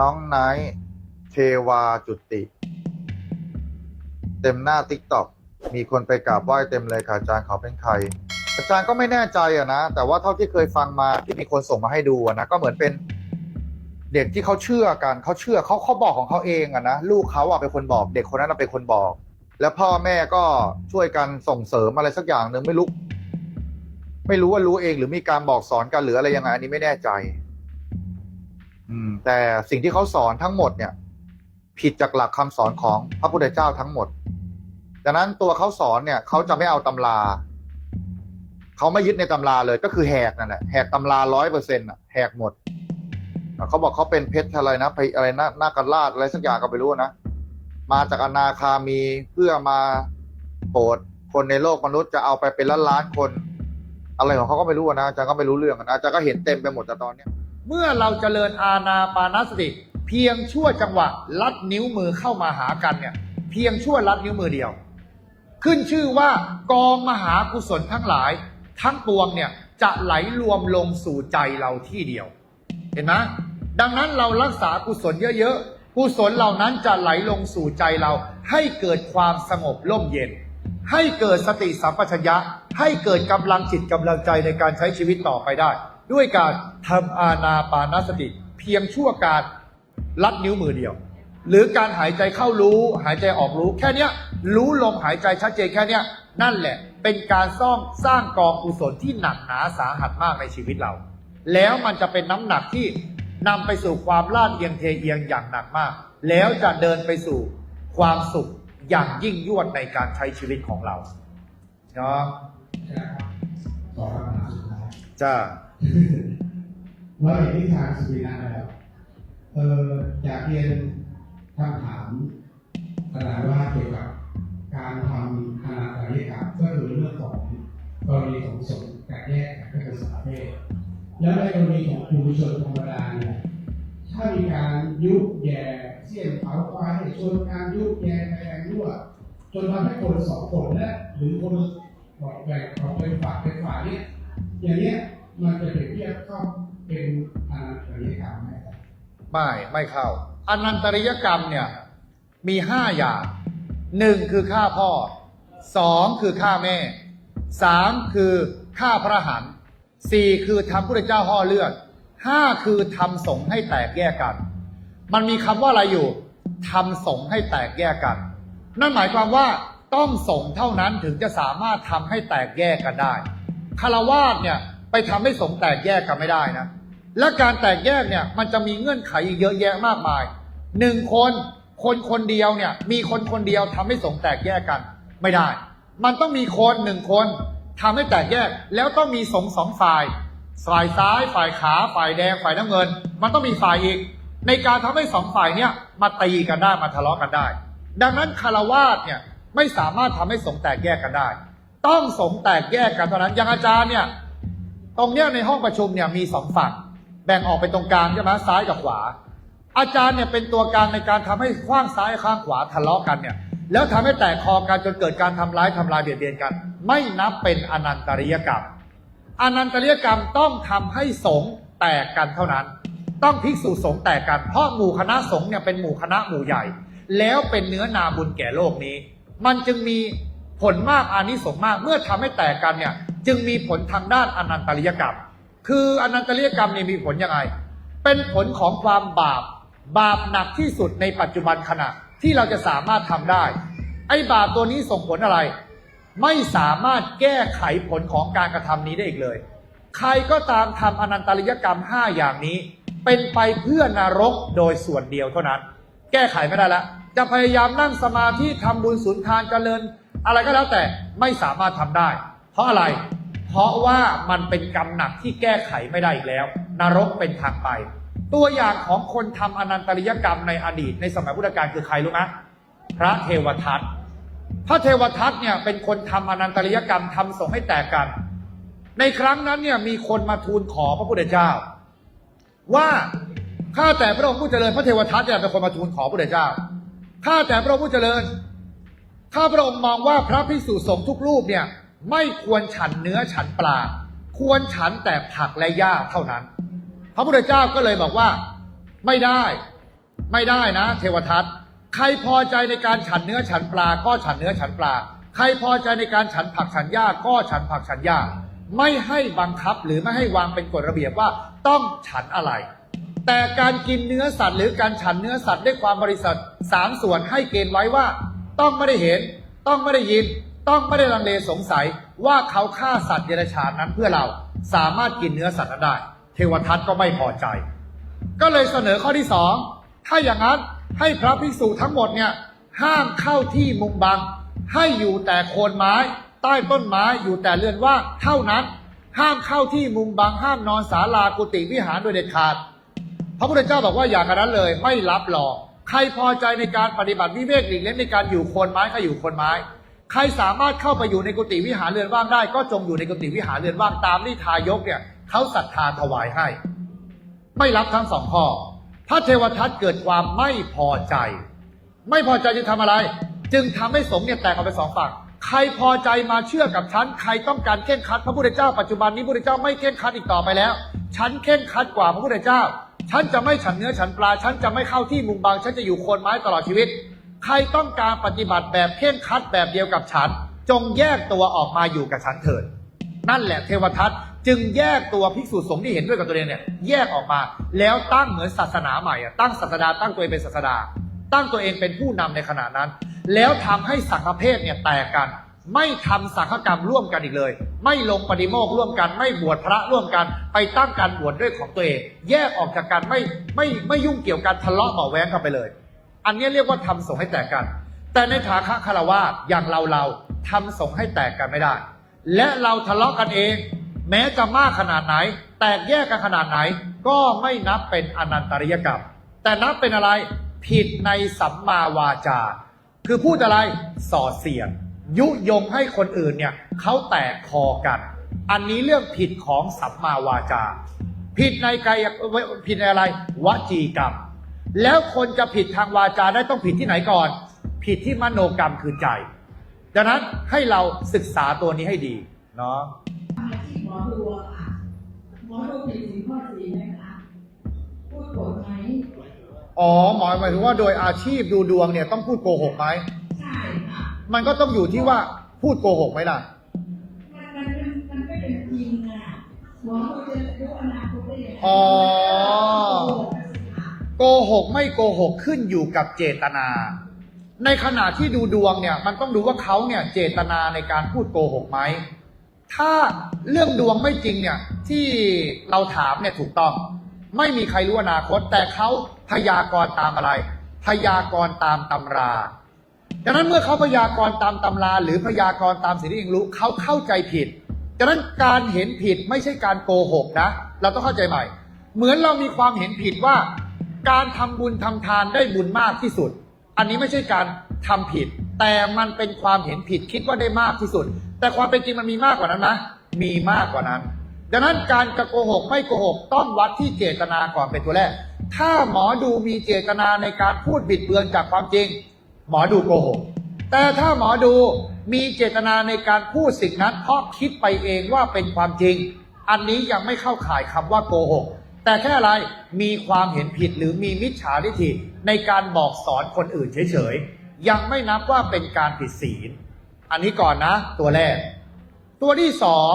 น้องไนท์เทวาจุติ เต็มหน้าติ๊กต็อกมีคนไปกราบไหว้เต็มเลยค่ะอาจารย์เขาเป็นใคร อาจารย์ก็ไม่แน่ใจอะนะ แต่ว่าเท่าที่เคยฟังมาที่มีคนส่งมาให้ดูอะนะก็เหมือนเป็นเด็กที่เขาเชื่อกันเขาเชื่อเขาเขาบอกของเขาเองอะนะลูกเขาอะเป็นคนบอกเด็กคนนั้นเป็นคนบอก แล้วพ่อแม่ก็ช่วยกันส่งเสริมอะไรสักอย่างหนึ่งไม่รู้ ไม่รู้ว่ารู้เองหรือมีการบอกสอนกันหรืออะไรยังไงอันนี้ไม่แน่ใจ แต่สิ่งที่เขาสอนทั้งหมดเนี่ย ผิดจากหลักคำสอนของพระพุทธเจ้าทั้งหมดดังนั้นตัวเขาสอนเนี่ยเขาจะไม่เอาตำราเขาไม่ยึดในตำราเลยก็คือแหกนั่นแหละแหกตำราร้อยเปอร์เซ็นต์อะแหกหมดเขาบอกเขาเป็นเพชรอะไรนะไปอะไรนะนาคราชอะไรสักอย่างก็ไม่รู้นะมาจากอนาคามีเพื่อมาโปรดคนในโลกมนุษย์จะเอาไปเป็นล้านล้านคน อะไรของเขาก็ไม่รู้นะอาจารย์ก็ไม่รู้เรื่องนะอาจารย์ก็เห็นเต็มไปหมดแต่ตอนเนี้ย เมื่อเราเจริญอาณาปานสติ เพียงชั่วจังหวะลัดนิ้วมือเข้ามาหากันเนี่ย เพียงชั่วลัดนิ้วมือเดียว ขึ้นชื่อว่ากองมหากุศลทั้งหลาย ทั้งปวงเนี่ยจะไหลรวมลงสู่ใจเราที่เดียว เห็นไหมดังนั้นเรารักษากุศลเยอะๆกุศลเหล่านั้นจะไหลลงสู่ใจเรา ให้เกิดความสงบร่มเย็น ให้เกิดสติสัมปชัญญะให้เกิดกำลังจิตกำลังใจในการใช้ชีวิตต่อไปได้ ด้วยการทำอาณาปานสติ เพียงชั่วการลัดนิ้วมือเดียว หรือการหายใจเข้ารู้หายใจออกรู้ แค่นี้รู้ลมหายใจชัดเจนแค่นี้นั่นแหละ เป็นการสร้างสร้างกองกุศลที่หนักหนาสาหัสมากในชีวิตเรา แล้วมันจะเป็นน้ำหนักที่นำไปสู่ความลาดเอียงเทเอียงอย่างหนักมาก แล้วจะเดินไปสู่ความสุขอย่างยิ่งยวดในการใช้ชีวิตของเราเนาะจ้า ว่าเห็นทิศทางสุรินาแล้วเอออยากเรียนคำถามปัญหาว่าเกี่ยวกับการทำอนาตาริกรรมก็คือเรื่องของกรณีของสงฆ์แตกแยกก็คือสาเพศแล้วในกรณีของผู้ชนธรรมดาเนี่ยถ้ามีการยุบแย่เสี่ยงเผาควายชนการยุบแย่แทงรั่วจนทำให้คนสองคนและหรือคนบอกแบ่งออกเป็นฝ่ายเป็นฝ่ายเนี่ยอย่างเนี้ย มันจะเปรียบเทียบเข้าเป็นอนาตริยกรรมไหมครับไม่ไม่เข้าอนันตริยกรรมเนี่ยมีห้าอย่างหนึ่งคือฆ่าพ่อสองคือฆ่าแม่สามคือฆ่าพระหันสี่คือทำพระเจ้าห่อเลือดห้าคือทำสงให้แตกแยกกัน มันมีคำว่าอะไรอยู่ทำสงให้แตกแยกกัน นั่นหมายความว่าต้องสงเท่านั้นถึงจะสามารถทำให้แตกแยกกันได้คารวาสเนี่ย ไปทำให้สงแตกแยกกันไม่ได้นะ และการแตกแยกเนี่ยมันจะมีเงื่อนไขเยอะแยะมากมายหนึ่งคนคนคนเดียวเนี่ย มีคนคนเดียวทำให้สงแตกแยกกัน ไม่ได้ มันต้องมีคนหนึ่งคนทำให้แตกแยก แล้วต้องมีสงสองฝ่ายฝ่ายซ้ายฝ่ายขาฝ่ายแดงฝ่ายน้ำเงิน มันต้องมีฝ่ายอีก ในการทำให้สองฝ่ายเนี่ยมาตีกันได้มาทะเลาะกันได้ ดังนั้นคารวาสเนี่ยไม่สามารถทำให้สงแตกแยกกันได้ ต้องสงแตกแยกกันเท่านั้นอย่างอาจารย์เนี่ย ตรงเนี้ยในห้องประชุมเนี่ยมีสองฝั่ง แบ่งออกเป็นตรงกลางใช่ไหมซ้ายกับขวา อาจารย์เนี่ยเป็นตัวกลางในการทำให้ข้างซ้ายข้างขวาทะเลาะกันเนี่ยแล้วทำให้แตกคอกันจนเกิดการทำร้ายทำลายเบียดเบียนกัน ไม่นับเป็นอนันตริยกรรม อนันตริยกรรมต้องทำให้สงแตกกันเท่านั้น ต้องภิกษุสงฆ์แตกกันเพราะหมู่คณะสงฆ์เนี่ยเป็นหมู่คณะหมู่ใหญ่ แล้วเป็นเนื้อนาบุญแก่โลกนี้ มันจึงมีผลมากอานิสงส์มากเมื่อทำให้แตกกันเนี่ย จึงมีผลทางด้านอนันตริยกรรม คืออนันตริยกรรมนี่มีผลยังไง เป็นผลของความบาป บาปหนักที่สุดในปัจจุบันขณะที่เราจะสามารถทำได้ ไอ้บาปตัวนี้ส่งผลอะไร ไม่สามารถแก้ไขผลของการกระทำนี้ได้อีกเลย ใครก็ตามทำอนันตริยกรรม 5 อย่างนี้ เป็นไปเพื่อนรกโดยส่วนเดียวเท่านั้น แก้ไขไม่ได้ล้วจะพยายามนั่งสมาธิทำบุญสุนทานเจริญ อะไรก็แล้วแต่ไม่สามารถทำได้ เพราะอะไร เพราะว่ามันเป็นกรรมหนักที่แก้ไขไม่ได้อีกแล้ว นรกเป็นทางไป ตัวอย่างของคนทำอนันตริยกรรมในอดีตในสมัยพุทธกาลคือใครรู้ไหมพระเทวทัตพระเทวทัตเนี่ยเป็นคนทำอนันตริยกรรมทำส่งให้แตกกัน ในครั้งนั้นเนี่ยมีคนมาทูลขอพระพุทธเจ้า ว่าข้าแต่พระองค์ผู้เจริญพระเทวทัตเนี่ยเป็นคนมาทูลขอพระพุทธเจ้าข้าแต่พระองค์ผู้เจริญข้าพระองค์มองว่าพระภิกษุสงฆ์ทุกรูปเนี่ย ไม่ควรฉันเนื้อฉันปลา ควรฉันแต่ผักและหญ้าเท่านั้น พระพุทธเจ้าก็เลยบอกว่า ไม่ได้ ไม่ได้นะ เทวทัตใครพอใจในการฉันเนื้อฉันปลา ก็ฉันเนื้อฉันปลา ใครพอใจในการฉันผักฉันหญ้าก็ฉันผักฉันหญ้า ไม่ให้บังคับหรือไม่ให้วางเป็นกฎระเบียบว่าต้องฉันอะไร แต่การกินเนื้อสัตว์ หรือการฉันเนื้อสัตว์ด้วยความบริสุทธิ์สามส่วนให้เกณฑ์ไว้ว่า ต้องไม่ได้เห็น ต้องไม่ได้ยิน ต้องไม่ได้ลังเลสงสัยว่าเขาฆ่าสัตว์เดรัจฉานนั้นเพื่อเราสามารถกินเนื้อสัตว์นั้นได้ เทวทัตก็ไม่พอใจ ก็เลยเสนอข้อที่สองถ้าอย่างนั้นให้พระภิกษุทั้งหมดเนี่ยห้ามเข้าที่มุงบัง ให้อยู่แต่โคนไม้ ใต้ต้นไม้อยู่แต่เรือนว่างเท่านั้น ห้ามเข้าที่มุงบัง ห้ามนอนศาลากุฏิวิหารโดยเด็ดขาด พระพุทธเจ้าบอกว่าอย่างนั้นเลยไม่รับรองใครพอใจในการปฏิบัติวิเวกหลีกเล่นในการอยู่โคนไม้ก็อยู่โคนไม้ ใครสามารถเข้าไปอยู่ในกุฏิวิหารเรือนว่างได้ ก็จงอยู่ในกุฏิวิหารเรือนว่างตามที่ทายกเนี่ยเขาศรัทธาถวายให้ ไม่รับทั้งสองข้อพระเทวทัตเกิดความไม่พอใจ ไม่พอใจจึงทำอะไร จึงทำให้สงฆ์เนี่ยแตกออกเป็นสองฝั่งใครพอใจมาเชื่อกับฉัน ใครต้องการเข่งคัดพระพุทธเจ้าปัจจุบันนี้พระพุทธเจ้าไม่เข่งคัดอีกต่อไปแล้ว ฉันเข่งคัดกว่าพระพุทธเจ้า ฉันจะไม่ฉันเนื้อฉันปลา ฉันจะไม่เข้าที่มุงบาง ฉันจะอยู่โคนไม้ตลอดชีวิต ใครต้องการปฏิบัติแบบเข่งคัดแบบเดียวกับฉัน จงแยกตัวออกมาอยู่กับฉันเถิด นั่นแหละเทวทัตจึงแยกตัวภิกษุสงฆ์ที่เห็นด้วยกับตัวเองเนี่ยแยกออกมา แล้วตั้งเหมือนศาสนาใหม่อะตั้งศาสดาตั้งตัวเองเป็นศาสดา ตั้งตัวเองเป็นผู้นำในขณะนั้น แล้วทำให้สังฆเพศเนี่ยแตกกันไม่ทำสังฆกรรมร่วมกันอีกเลย ไม่ลงปฏิโมกร่วมกัน ไม่บวชพระร่วมกัน ไปตั้งการบวชด้วยของตัวเอง แยกออกจากกันไม่ไม่ไม่ยุ่งเกี่ยวกันทะเลาะเบาะแว้งกันไปเลย อันนี้เรียกว่าทำสงให้แตกกัน แต่ในฐานะคารวะอย่างเราเราทำสงให้แตกกันไม่ได้ และเราทะเลาะกันเอง แม้จะมากขนาดไหน แตกแยกกันขนาดไหน ก็ไม่นับเป็นอนันตริยกรรม แต่นับเป็นอะไรผิดในสัมมาวาจา คือพูดอะไรส่อเสียดยุยงให้คนอื่นเนี่ยเขาแตกคอกัน อันนี้เรื่องผิดของสัมมาวาจา ผิดในกายผิดในอะไร วจีกรรม แล้วคนจะผิดทางวาจาได้ต้องผิดที่ไหนก่อน ผิดที่มโนกรรมคือใจ ดังนั้นให้เราศึกษาตัวนี้ให้ดีเนาะอาชีพหมอดูอะค่ะหมอดูผิดศีลข้อสี่ไหมคะพูดโกรธไหมอ๋อหมายหมายถึงว่าโดยอาชีพดูดวงเนี่ยต้องพูดโกหกไหมใช่ค่ะมันก็ต้องอยู่ที่ว่าพูดโกหกไหมล่ะมันมันมันมันไม่เป็นจริงอะหมอดูจะรู้อนาคตได้ยังไงอ๋อ โกหกไม่โกหกขึ้นอยู่กับเจตนา ในขณะที่ดูดวงเนี่ยมันต้องดูว่าเขาเนี่ยเจตนาในการพูดโกหกไหมถ้าเรื่องดวงไม่จริงเนี่ยที่เราถามเนี่ยถูกต้อง ไม่มีใครรู้อนาคต แต่เขาพยากรณ์ตามอะไร พยากรณ์ตามตำราดังนั้นเมื่อเขาพยากรณ์ตามตำรา หรือพยากรณ์ตามสิ่งที่เองรู้เขาเข้าใจผิดดังนั้นการเห็นผิดไม่ใช่การโกหกนะ เราต้องเข้าใจใหม่ เหมือนเรามีความเห็นผิดว่า การทำบุญทำทานได้บุญมากที่สุด อันนี้ไม่ใช่การทำผิด แต่มันเป็นความเห็นผิดคิดว่าได้มากที่สุด แต่ความเป็นจริงมันมีมากกว่านั้นนะ มีมากกว่านั้น ดังนั้นการจะโกหกไม่โกหกต้องวัดที่เจตนาก่อนเป็นตัวแรก ถ้าหมอดูมีเจตนาในการพูดบิดเบือนจากความจริง หมอดูโกหก แต่ถ้าหมอดูมีเจตนาในการพูดสิ่งนั้นเพราะคิดไปเองว่าเป็นความจริง อันนี้ยังไม่เข้าข่ายคำว่าโกหก แต่แค่อะไรมีความเห็นผิดหรือมีมิจฉาทิฏฐิในการบอกสอนคนอื่นเฉยๆ ยังไม่นับว่าเป็นการผิดศีล อันนี้ก่อนนะ ตัวแรก ตัวที่สอง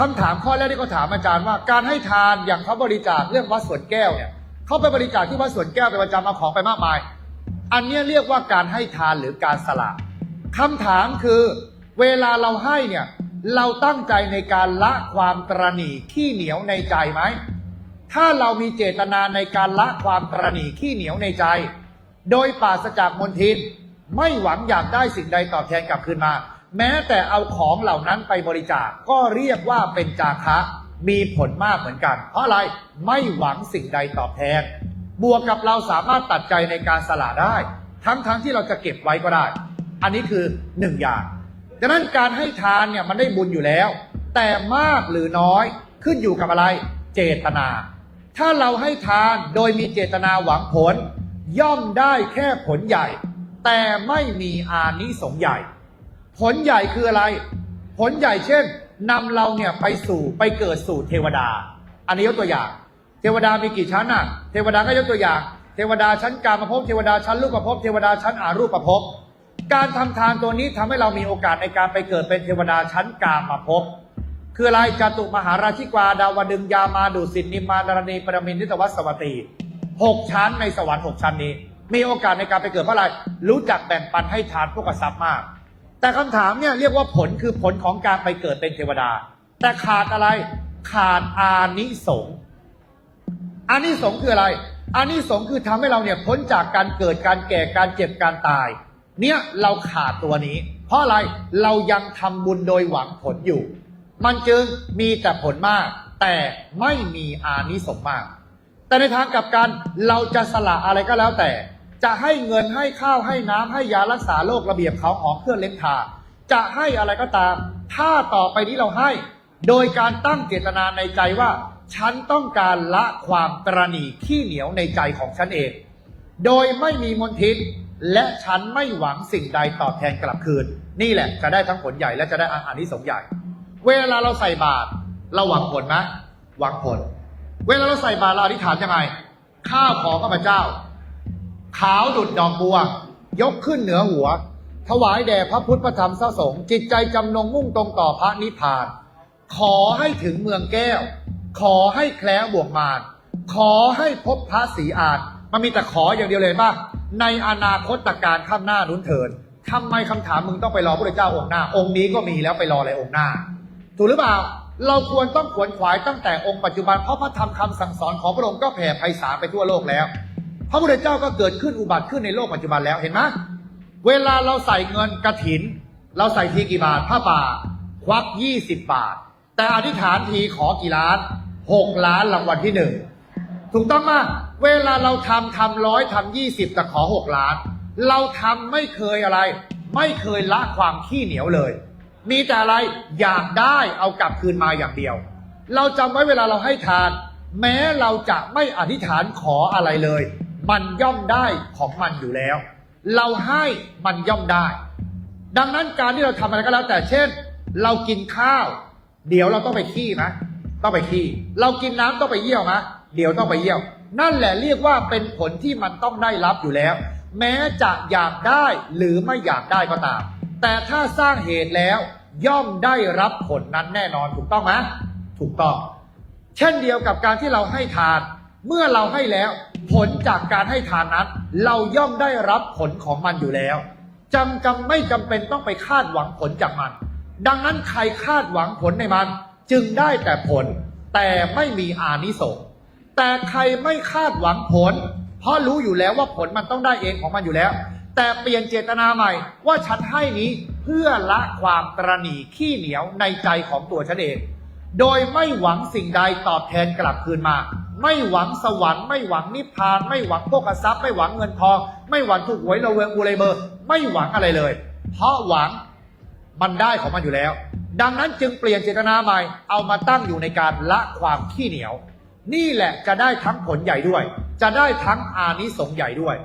คำถามข้อแรกที่เขาถามอาจารย์ว่า การให้ทานอย่างเขาบริจาคเรื่องวัดสวนแก้วเนี่ยเขาไปบริจาคที่วัดสวนแก้วเป็นประจำเอาของไปมากมาย อันนี้เรียกว่าการให้ทานหรือการสละคำถามคือเวลาเราให้เนี่ยเราตั้งใจในการละความตรณีขี้เหนียวในใจไหม ถ้าเรามีเจตนาในการละความตรณีขี้เหนียวในใจ โดยปราศจากมนทิน ไม่หวังอยากได้สิ่งใดตอบแทนกลับคืนมา แม้แต่เอาของเหล่านั้นไปบริจาคก็เรียกว่าเป็นจาคะ มีผลมากเหมือนกัน เพราะอะไรไม่หวังสิ่งใดตอบแทน บวกกับเราสามารถตัดใจในการสละได้ ทั้งๆทที่เราจะเก็บไว้ก็ได้ อันนี้คือหนึ่งอย่างดังนั้นการให้ทานเนี่ยมันได้บุญอยู่แล้ว แต่มากหรือน้อยขึ้นอยู่กับอะไร เจตนา ถ้าเราให้ทานโดยมีเจตนาหวังผล ย่อมได้แค่ผลใหญ่ แต่ไม่มีอานิสงส์ใหญ่ ผลใหญ่คืออะไร ผลใหญ่เช่นนำเราเนี่ยไปสู่ไปเกิดสู่เทวดา อันนี้ยกตัวอย่าง เทวดามีกี่ชั้นน่ะ เทวดาก็ยกตัวอย่าง เทวดาชั้นกามภพบเทวดาชั้นรูกปภพบเทวดาชั้นอารูปภพบการทำทานตัวนี้ทำให้เรามีโอกาสในการไปเกิดเป็นเทวดาชั้นกามภพบ คืออะไรจตุมหาราชิกวาดาวดึงยามาดุสิตนิมานารณีปรมินทิตวัสสวัตตีหกชั้นในสวรรค์หกชั้นนี้ มีโอกาสในการไปเกิดเพราะอะไรรู้จักแบ่งปันให้ทานพวกกษัตริย์มาก แต่คำถามเนี่ยเรียกว่าผลคือผลของการไปเกิดเป็นเทวดา แต่ขาดอะไรขาดอานิสงส์อานิสงส์คืออะไรอานิสงส์คือทำให้เราเนี่ยพ้นจากการเกิดการแก่การเจ็บการตาย เนี่ยเราขาดตัวนี้ เพราะอะไรเรายังทำบุญโดยหวังผลอยู่ มันจึงมีแต่ผลมาก แต่ไม่มีอานิสงส์มาก แต่ในทางกลับกันเราจะสละอะไรก็แล้วแต่ จะให้เงินให้ข้าวให้น้ำให้ยารักษาโรคระเบียบเขาหอมเครื่องเล็บทาจะให้อะไรก็ตาม ถ้าต่อไปนี้เราให้ โดยการตั้งเจตนาในใจว่า ฉันต้องการละความตรณีขี้เหนียวในใจของฉันเอง โดยไม่มีมนทินและฉันไม่หวังสิ่งใดตอบแทนกลับคืน นี่แหละจะได้ทั้งผลใหญ่และจะได้อานิสงส์ใหญ่ เวลาเราใส่บาตรเราหวังผลไหมหวังผล เวลาเราใส่บาตรเราอธิษฐานยังไง ข้าวของข้าพเจ้า ขาวดุดดอกบัว ยกขึ้นเหนือหัว ถวายแด่พระพุทธพระธรรมพระสงฆ์จิตใจจำนงมุ่งตรงต่อพระนิพพาน ขอให้ถึงเมืองแก้ว ขอให้แคล้วบวกมารขอให้พบพระศรีอานมันมีแต่ขออย่างเดียวเลยป่ะในอนาคตการข้ามหน้านุนเถินทำไมคำถามมึงต้องไปรอพระเจ้าองค์หน้า องค์นี้ก็มีแล้วไปรออะไรองค์หน้า ถูกหรือเปล่า เราควรต้องขวนขวายตั้งแต่องค์ปัจจุบันเพราะพระธรรมคำสั่งสอนของพระองค์ก็แผ่ไพศาลไปทั่วโลกแล้ว พระพุทธเจ้าก็เกิดขึ้นอุบัติขึ้นในโลกปัจจุบันแล้วเห็นไหมเวลาเราใส่เงินกระถิน เราใส่ทีกี่บาทผ้าป่า ควักยี่สิบบาท แต่อธิษฐานทีขอกี่ล้านหกล้านรางวัลที่หนึ่งถูกต้องมากเวลาเราทำทำร้อยทำยี่สิบแต่ขอหกล้าน เราทำไม่เคยอะไร ไม่เคยละความขี้เหนียวเลย มีแต่อะไรอยากได้เอากลับคืนมาอย่างเดียว เราจำไว้เวลาเราให้ทาน แม้เราจะไม่อธิษฐานขออะไรเลย มันย่อมได้ของมันอยู่แล้ว เราให้มันย่อมได้ ดังนั้นการที่เราทำอะไรก็แล้วแต่เช่น เรากินข้าว เดี๋ยวเราต้องไปขี้นะต้องไปขี้เรากินน้ำต้องไปเยี่ยวนะเดี๋ยวต้องไปเยี่ยว นั่นแหละเรียกว่าเป็นผลที่มันต้องได้รับอยู่แล้ว แม้จะอยากได้หรือไม่อยากได้ก็ตาม แต่ถ้าสร้างเหตุแล้วย่อมได้รับผลนั้นแน่นอนถูกต้องไหมถูกต้อง เช่นเดียวกับการที่เราให้ทาน เมื่อเราให้แล้ว ผลจากการให้ทานนั้น เราย่อมได้รับผลของมันอยู่แล้วจำจำไม่จำเป็นต้องไปคาดหวังผลจากมัน ดังนั้นใครคาดหวังผลในมัน จึงได้แต่ผล แต่ไม่มีอานิสงส์แต่ใครไม่คาดหวังผล เพราะรู้อยู่แล้วว่าผลมันต้องได้เองของมันอยู่แล้ว แต่เปลี่ยนเจตนาใหม่ ว่าฉันให้นี้เพื่อละความตรณีขี้เหนียวในใจของตัวฉันเอง โดยไม่หวังสิ่งใดตอบแทนกลับคืนมา ไม่หวังสวรรค์ไม่หวังนิพพาน ไม่หวังโภคทรัพย์ไม่หวังเงินทอง ไม่หวังถูกหวยระเวงบูไรเบอร์ ไม่หวังอะไรเลย เพราะหวังมันได้ของมันอยู่แล้ว ดังนั้นจึงเปลี่ยนเจตนาใหม่ เอามาตั้งอยู่ในการละความขี้เหนียว นี่แหละจะได้ทั้งผลใหญ่ด้วย จะได้ทั้งอานิสงส์ใหญ่ด้วย